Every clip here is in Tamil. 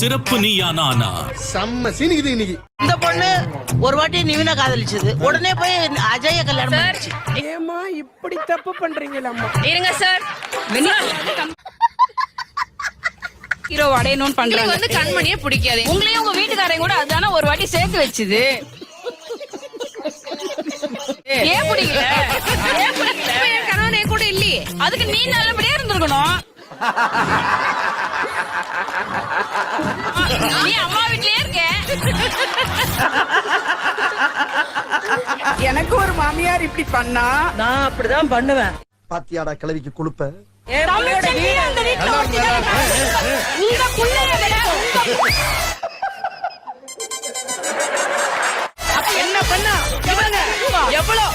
சிறப்பு நீயா நானா செம்ம சீனிக்குது இன்னைக்கு. இந்த பொண்ணு ஒரு வாட்டி நிவினா காதலிச்சது. உடனே போய் அஜய கல்யாணம் பண்ணிச்சு ஏமா இப்படி தப்பு பண்றீங்களம்மா இருங்க சார் ஹீரோ அடையணும்னு பண்றாங்க. வந்து கண்மணியே பிடிக்காது. உங்களையும் உங்க வீட்டுக்காரங்க கூட அதான ஒரு வாட்டி சேர்த்து வச்சுது. ஏன் பிடிக்கல? ஏன் பிடிக்கல? இப்ப என் கணவன் என் கூட இல்லையே. அதுக்கு நீ நல்லபடியா இருந்திருக்கணும். நீ அம்மா வீட்லயே இருக்க. எனக்கு ஒரு மாமியார் இப்படி பண்ணா? நான் அப்படிதான் பண்ணுவேன். பாத்தியாடா கிளவிக்கு அப்ப என்ன பண்ணா? இவங்க எவ்வளவு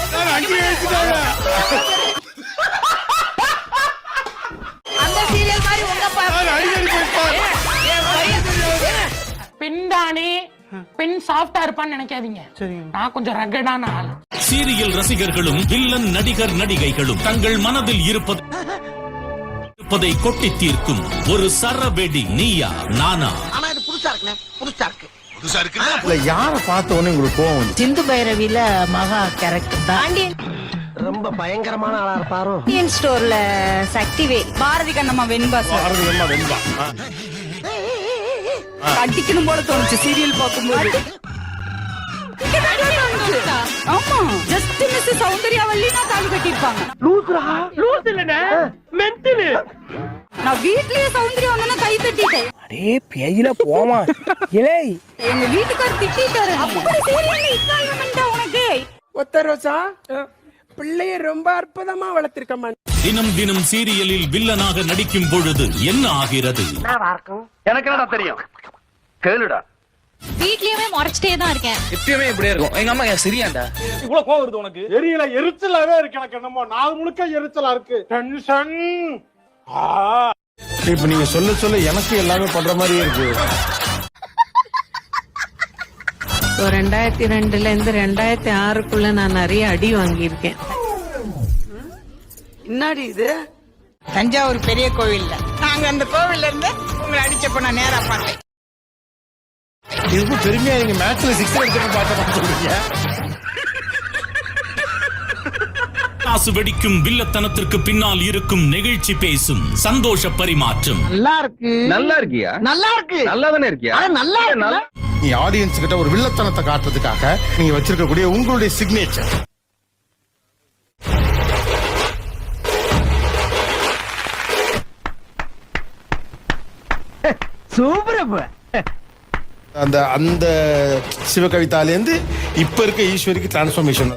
பெண் தானே பெண் சாஃப்டா இருப்பான்னு நினைக்காதீங்க. நான் கொஞ்சம் ரகடான ஆள். சீரியல் ரசிகர்களும் வில்லன் நடிகர் நடிகைகளும் தங்கள் மனதில் இருப்பது இருப்பதை கொட்டி தீர்க்கும் ஒரு சரவெடி நீயா நானா? ஆனா இது புதுசா இருக்குண்ணே. புதுசா இருக்கு. இல்ல யார பார்த்த உடனே உங்களுக்கு கோவம் சிந்து பைரவில மகா கேரக்டர் தான். ரொம்ப பயங்கரமான ஆளா இருப்பாரோ? இந்தியன் ஸ்டோர்ல சக்திவே பாரதி கண்ணம்மா வெண்பாஸ் அடிக்கணும் போல தோணுச்சு சீரியல் பார்க்கும்போது. ஆமா ஜஸ்ட் மிஸ் சௌந்தர்யா வள்ளினா தாலி கட்டிருப்பாங்க நான் வீட்லயே சௌந்தர்யா வந்தா கை தட்டிட்டேன். அடே பேயில போமா. இலே எங்க வீட்டுக்காரர் திட்டிட்டாரு. அப்படி சீரியல்ல இன்வால்வ்மெண்டா உனக்கு? ஒத்த ரோசா பிள்ளைய ரொம்ப அற்புதமா வளர்த்திருக்கம்மா தினம் தினம் சீரியலில் வில்லனாக நடிக்கும் பொழுது என்ன ஆகிறது? எனக்கு என்னடா தெரியும்? கேளுடா. வீட்லயுமே முறைச்சிட்டே தான் இருக்கேன். எப்பயுமே இப்படியே இருக்கும். எங்க அம்மா சரியாண்டா? இவ்வளவு கோவம் வருது உனக்கு? எரியல எரிச்சலாவே இருக்கு எனக்கு என்னமோ. நாள் முழுக்க எரிச்சலா இருக்கு. டென்ஷன் இப்ப நீங்க சொல்ல சொல்ல எனக்கு எல்லாமே பண்ற மாதிரியே இருக்கு. ரெண்டாயிரத்தி ரெண்டுல இருந்து ரெண்டாயிரத்தி ஆறுக்குள்ள நான் நிறைய அடி வாங்கியிருக்கேன். என்னடி இது? தஞ்சாவூர் பெரிய கோவில்ல. நாங்க அந்த கோவில்ல இருந்து உங்களை அடிச்சப்ப நான் நேரா பார்த்தேன். இதுக்கும் பெருமையா நீங்க மேட்ச்ல சிக்ஸ் அடிச்சு பார்த்தா சொல்றீங்க? காசு வெடிக்கும் வில்லத்தனத்திற்கு பின்னால் இருக்கும் நெகிழ்ச்சி பேசும் சந்தோஷ பரிமாற்றம். நல்லா இருக்கு நல்லா இருக்கியா? நல்லா இருக்கு நல்லா தானே இருக்கியா நல்லா இருக்கு நீ ஆடியன்ஸ் கிட்ட ஒரு வில்லத்தனத்தை காட்டுறதுக்காக நீங்க வச்சிருக்கக்கூடிய உங்களுடைய சிக்னேச்சர் சூப்பர் அந்த அந்த சிவகவிதாலேருந்து இப்போ இருக்க ஈஸ்வரிக்கு டிரான்ஸ்ஃபர்மேஷன்